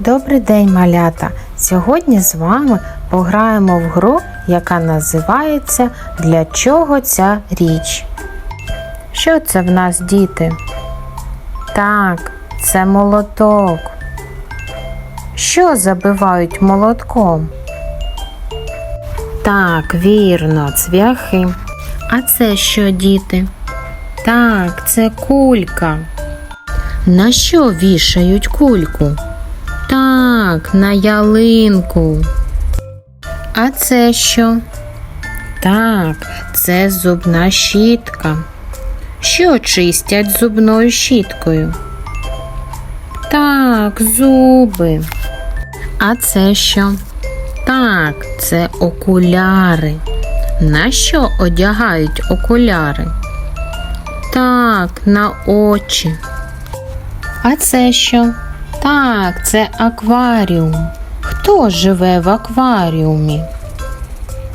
Добрий день, малята! Сьогодні з вами пограємо в гру, яка називається Для чого ця річ? Що це в нас, діти? Так, це молоток. Що забивають молотком? Так, вірно, цвяхи. А це що, діти? Так, це кулька. На що вішають кульку? Так, на ялинку. А це що? Так, це зубна щітка. Що чистять зубною щіткою? Так, зуби. А це що? Так, це окуляри. На що одягають окуляри? Так, на очі. А це що? Так, це акваріум. Хто живе в акваріумі?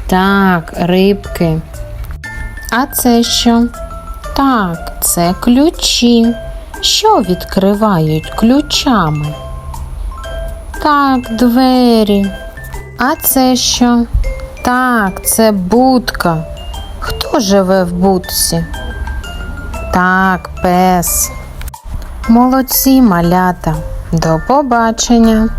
Так, рибки. А це що? Так, це ключі. Що відкривають ключами? Так, двері. А це що? Так, це будка. Хто живе в будці? Так, пес. Молодці, малята. До побачення.